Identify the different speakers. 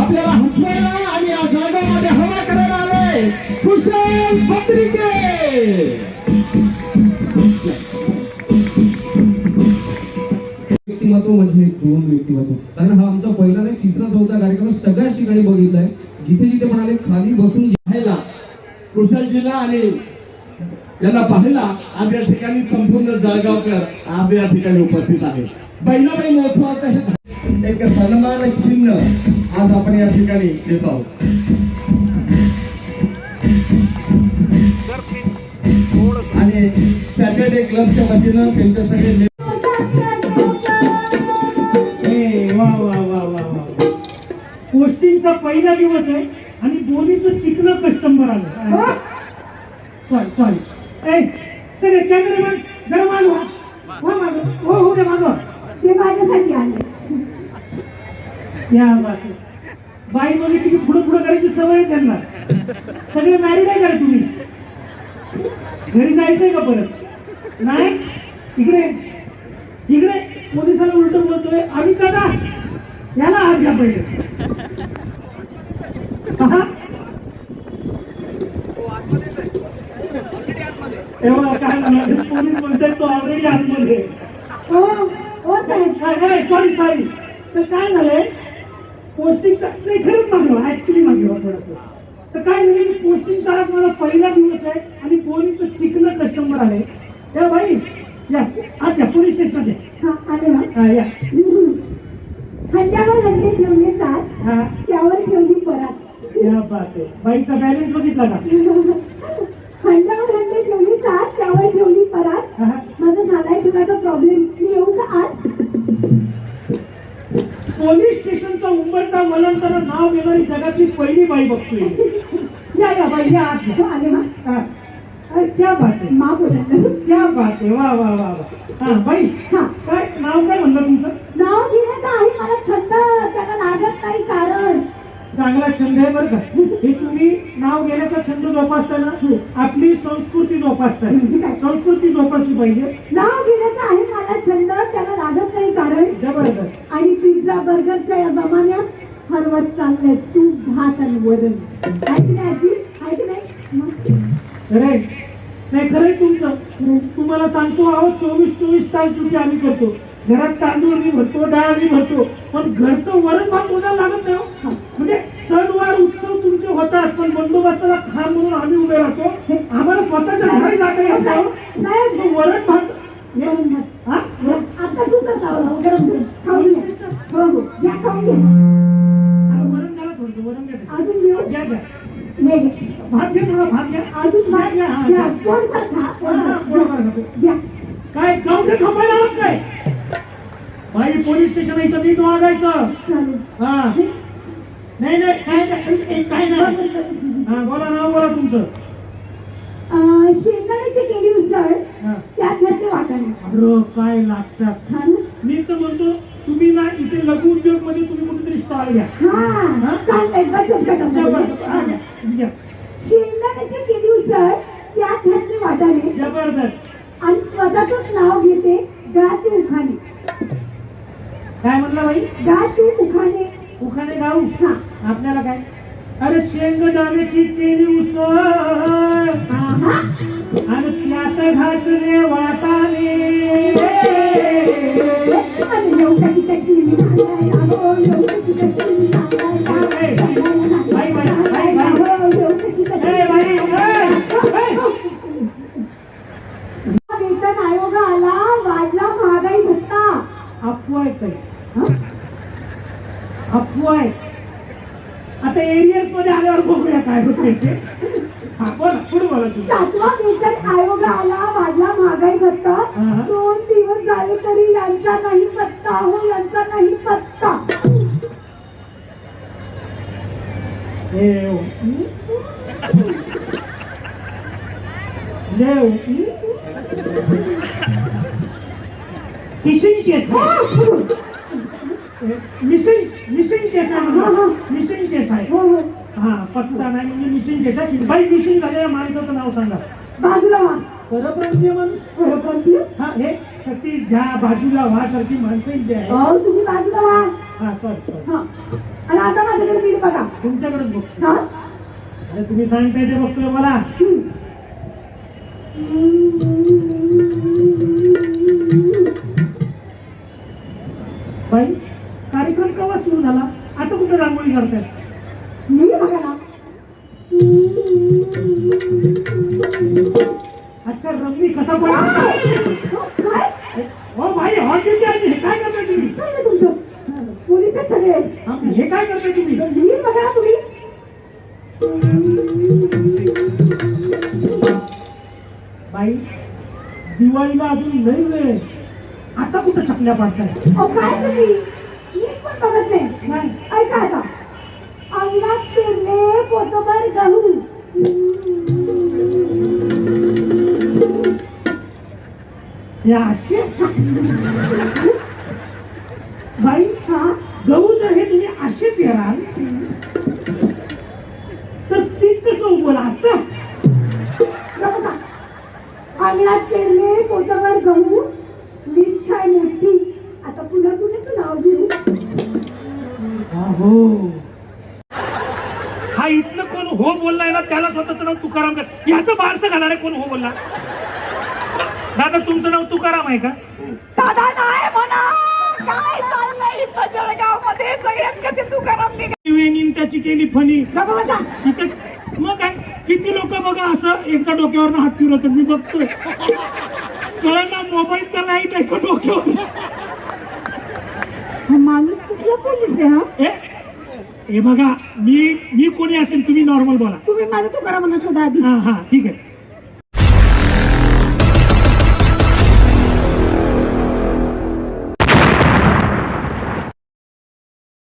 Speaker 1: आपल्याला हसवायला आणि या जळगावमध्ये हवा करायला आले. कुशल पत्रिके.
Speaker 2: व्यक्तिमत्व म्हणजे दोन व्यक्तिमत्व. कारण हा आमचा पहिला नाही तिसरा चौथा कार्यक्रम सगळ्या ठिकाणी बघितलाय. जिथे जिथे म्हणाले खाली बसून
Speaker 1: कुशलजीला आणि यांना पाहायला आज या ठिकाणी संपूर्ण जळगावकर आज या ठिकाणी उपस्थित आहे. बहिणाबाई महोत्सवाचं हे एक सन्मान चिन्ह आज आपण या ठिकाणी देत आहोत. आणि सॅटर्डे क्लबच्या वतीनं त्यांच्या सगळे
Speaker 3: ए, वा वा वा वा वा. पोस्टिंगचा पहिला दिवस आहे आणि दोन्हीचं चिकन कस्टमर आलं. सॉरी सॉरी ए सगळे कॅमेरामॅन जरा मागवा वा मागवा हो हो रे मागवा
Speaker 4: ते माझ्यासाठी आले.
Speaker 3: या आहे. बाई म्हणजे किती पुढं पुढं करायची सवय आहे त्यांना. सगळे मॅरिड आहे का तुम्ही? घरी जायचंय का परत? नाही? इकडे. इकडे. पोलिसाला उलट बोलतोय. आम्ही दादा याला हात घ्या पहिले. हा? एवढा काय? पोलीस म्हणतात तो ऑलरेडी आतमध्ये
Speaker 4: हो हो साहेब.
Speaker 3: सॉरी सॉरी तर काय झालंय? पोस्टिंगचा नाही खरंच मागलं ऍक्च्युली मागलं थोडंसं. तर काय झालं पोस्टिंगचा आज माझा पहिला दिवस आहे आणि पोलीसचं चिकन कस्टमर आले या बाई या आज या पोलीस स्टेशनमध्ये.
Speaker 4: हा आले ना?
Speaker 3: हा या.
Speaker 4: खंड्यावर हंडे ठेवले सात
Speaker 3: हा.
Speaker 4: त्यावर ठेवली परात
Speaker 3: या बात आहे बाईचा बॅलन्स बघितला का?
Speaker 4: खंड्यावर सात त्यावर ठेवली परात.
Speaker 3: हा.
Speaker 4: माझा झालाय तुझा प्रॉब्लेम मी येऊ का आज
Speaker 3: पोलीस स्टेशनचा उंबरठा वलंतर नाव घेणारी जगातली पहिली बाई बघतोय. या या बाई या आत.
Speaker 4: हो
Speaker 3: या.
Speaker 4: आले ना
Speaker 3: हा. अरे, क्या बात आहे.
Speaker 4: मा बोलायला
Speaker 3: क्या बात आहे. वा वा वा वा. हा बाई.
Speaker 4: हा.
Speaker 3: काय नाव काय म्हणलं तुमचं
Speaker 4: नाव घेण्याचं आहे मला छंद त्याला लागत नाही कारण
Speaker 3: चांगला छंद आहे बरं का. हे तुम्ही नाव घेण्याचा छंद जोपासताना आपली संस्कृती जोपासताय.
Speaker 4: म्हणजे काय?
Speaker 3: संस्कृती जोपासली पाहिजे.
Speaker 4: नाव घेण्याचं आहे मला छंद त्याला लागत नाही कारण
Speaker 3: जबरदस्त.
Speaker 4: आणि पिझ्झा बर्गरच्या या जमान्यात हरवत चाललंय. तूप भात आणि वरण. आहे की नाही आजी? नाही? मग?
Speaker 3: राईट नाही खरंय तुमचं. तुम्हाला सांगतो अहो चोवीस चोवीस तास ड्युटी आम्ही करतो. घरात तांदूळ मी भरतो डाळ मी भरतो पण घरचं वरण भात कोणाला लागत नाही हो. म्हणजे सणवार उत्सव तुमचे होतात पण बंदोबस्ताला खांब म्हणून आम्ही उभे राहतो आम्हाला स्वतःच्या घरी जाता येत नाही हो. वरण भात. हा
Speaker 4: आता तू कसं आवडलं? गरम गरम. खाऊन घ्या. हो हो घ्या खाऊन घ्या
Speaker 3: अरे वरण घ्या ना थोडंसं, वरण घ्या
Speaker 4: अजून घेऊ
Speaker 3: घ्या घ्या
Speaker 4: नाही घ्या.
Speaker 3: भात घ्या थोडा भात घ्या
Speaker 4: अजून भात
Speaker 3: घ्या,
Speaker 4: घ्या
Speaker 3: घ्या.
Speaker 4: पोटभर खा पोटभर.
Speaker 3: पोटभर खातो.
Speaker 4: घ्या
Speaker 3: काय गावठे थांबायला काय बाई पोलीस स्टेशन इथं नीट वागायचं. हा. नाही नाही काय नाही काय नाही. हा बोला नाव बोला तुमचं.
Speaker 4: अं, शेंगदाण्याची केली उसळ. त्यात घातले वाटाणे.
Speaker 3: अरे काय लागतात.
Speaker 4: ना?
Speaker 3: मी तर म्हणतो तुम्ही ना इथे लघु उद्योगमध्ये तुम्ही कुठेतरी स्टॉल घ्या.
Speaker 4: शेंगदाण्याची केली उसळ त्यात घातले वाटाणे.
Speaker 3: जबरदस्त.
Speaker 4: आणि स्वतःच नाव घेते गाती उखाणे.
Speaker 3: काय म्हणलं बाई?
Speaker 4: उखाणे.
Speaker 3: उखाणे गाऊ?
Speaker 4: हा.
Speaker 3: आपल्याला काय? अरे शेंगदाण्याची केली उसळ.
Speaker 4: आहा.
Speaker 3: आणि त्यात घातले वाटाणे. ए, बाई, ए, ए.
Speaker 4: वेतन आयोग आला. वाढला महागाई भत्ता.
Speaker 3: अफवा आहे काही? अफवा आहे आता एरियसमध्ये आल्यावर बघूया काय होते ते. बोला पुढे बोला तुम्ही.
Speaker 4: सातवा वेतन आयोग आला वाढला महागाई भत्ता
Speaker 3: हा.
Speaker 4: दोन दिवस झाले तरी यांचा नाही पत्ता. हो यांचा नाही पत्ता.
Speaker 3: हे हो. Fishing case missing missing case आहे मिसिंग केस आहे.
Speaker 4: हो
Speaker 3: पत्ता नाही म्हणजे मिसिंग केस आहे. बाई मिसिंग झालेल्या माणसाचं नाव सांगा.
Speaker 4: बाजूला
Speaker 3: परप्रांतीय माणूस?
Speaker 4: परप्रांतीय?
Speaker 3: हा हे सतीश झा बाजूला व्हा सारखी माणसं जी आहे
Speaker 4: अहो तुम्ही बाजूला व्हा
Speaker 3: हा सॉरी सॉरी
Speaker 4: हा. आणि आता माझ्याकडे नीट बघा.
Speaker 3: तुमच्याकडेच बघ.
Speaker 4: हा?
Speaker 3: अरे तुम्ही सांगताय ते बघतोय मला. बाई सुरू झाला आता कुठे रांगोळी करताय
Speaker 4: नीट बघा
Speaker 3: अच्छा रंगी कसा
Speaker 4: काय
Speaker 3: हो भाई हॉट ड्युटी आहे? हे काय करताय तुम्ही?
Speaker 4: तुमचं? आहेत सगळे
Speaker 3: हा, हे काय करताय तुम्ही?
Speaker 4: नीट बघा ना तुम्ही.
Speaker 3: बाई दिवाळीला अजून लई वेळ आहे. आता कुठं चकल्या पाडताय?
Speaker 4: अहो काय तुम्ही? नीट पण बघत नाही ऐका आता अंगणात पेरले पोतभर गहू
Speaker 3: असे बाई
Speaker 4: हा
Speaker 3: गहू जर हे तुम्ही असे पेराल तर पीक कसं उगवलं असं?
Speaker 4: अंगणात पेरले पोतभर गहू लिस्ट आहे मोठी. आता पुन्हा कुणाचं नाव घेऊ?
Speaker 3: हो. हा इथलं कोण हो बोललाय ना त्याला स्वतःचं नाव तुकाराम कर. याचं बारसं घालणार आहे कोण हो बोलला? दादा तुमचं नाव तुकाराम आहे का?
Speaker 4: दादा नाही म्हणा. काय चाललंय इथं तुकाराम
Speaker 3: वेणीन त्याची केली फणी. तिथे मग काय? किती लोक बघा असं एकदा डोक्यावर हात फिरवतात. मी बघतोय. कळलं ना मोबाईलचा लाइट आहे का डोक्यावर
Speaker 4: माणूस कुठला पोलीस आहे हा?
Speaker 3: ए, हे बघा मी मी कोणी असेल तुम्ही नॉर्मल बोला.
Speaker 4: तुम्ही माझा तुकारामांना शोधा आधी.
Speaker 3: हा हा ठीक आहे.